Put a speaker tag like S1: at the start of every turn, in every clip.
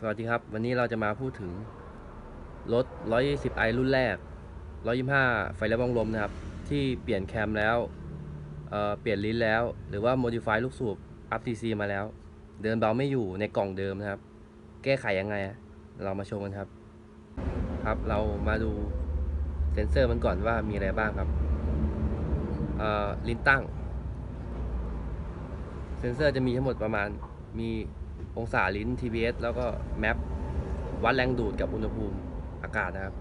S1: สวัสดีครับ วันนี้เราจะมาพูดถึงรถ 120i รุ่นแรก 125 ไฟและบ้องลมนะครับ ที่เปลี่ยนแคมแล้วเอ่อเปลี่ยนลิ้นแล้ว หรือว่า modify ลูกสูบ up TC มาแล้ว เดินเบาไม่อยู่ในกล่องเดิมนะครับ แก้ไขยังไง เรามาชมกันครับ ครับ เรามาดูเซนเซอร์มันก่อนว่ามีอะไรบ้างครับเออลิ้นตั้ง เซนเซอร์จะมีทั้งหมดประมาณมี องศาลิ้น TPS แล้วก็แมปวัดแรงดูดกับอุณหภูมิอากาศนะครับ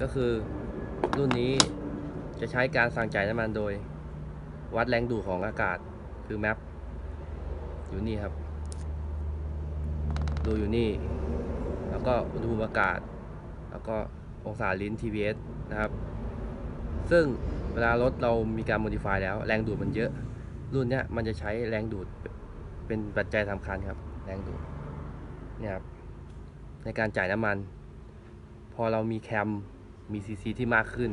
S1: ก็คือรุ่นนี้จะใช้การสั่งจ่ายน้ำมันโดย วัดแรงดูดของอากาศคือแมปอยู่นี่ครับ ดูอยู่นี่ แล้วก็อุณหภูมิอากาศ แล้วก็องศาลิ้น TPS นะครับ ซึ่งเวลารถเรามีการ modify แล้ว แรงดูดมันเยอะ รุ่นเนี้ยมันจะใช้แรงดูด เป็นปัจจัยสำคัญครับ แรงดูดเนี่ยครับในการจ่ายน้ำมัน พอเรามีแคมมีซีซีที่มากขึ้น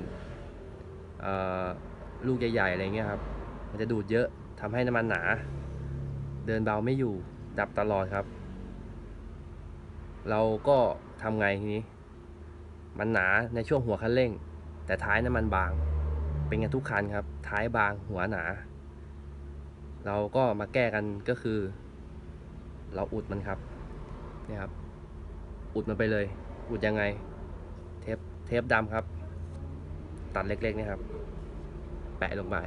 S1: ลูกใหญ่ๆอะไรเงี้ยครับ มันจะดูดเยอะทำให้น้ำมันหนา เดินเบาไม่อยู่ดับตลอดครับ เราก็ทำไงทีนี้ มันหนาในช่วงหัวคันเร่ง แต่ท้ายน้ำมันบาง เป็นกันทุกคันครับ ท้ายบางหัวหนา เราก็มาแก้กันก็คือ เราอุดมันครับนี่ครับ อุดมันไปเลย อุดยังไง เทปเทปดำครับ ตัดเล็กๆนี่ครับ แปะลงไป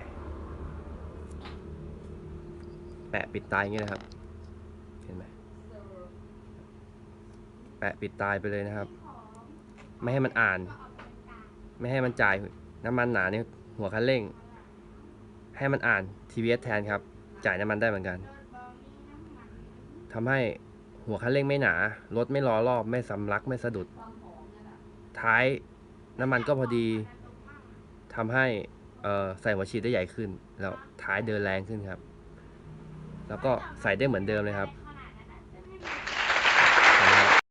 S1: แปะปิดตายอย่างเงี้นะครับ เห็นไหมแปะปิดตายไปเลยนะครับ ไม่ให้มันอ่าน ไม่ให้มันจ่ายน้ำมันหนาในหัวคันเร่ง ให้มันอ่าน TBS แทนครับ จ่ายน้ำมันได้เหมือนกันทำให้หัวคันเร่งไม่หนา รถไม่ล้อรอบไม่สำลักไม่สะดุด ท้ายน้ำมันก็พอดีทำให้ใส่หัวฉีดได้ใหญ่ขึ้น แล้วท้ายเดินแรงขึ้นครับ แล้วก็ใส่ได้เหมือนเดิมเลยครับ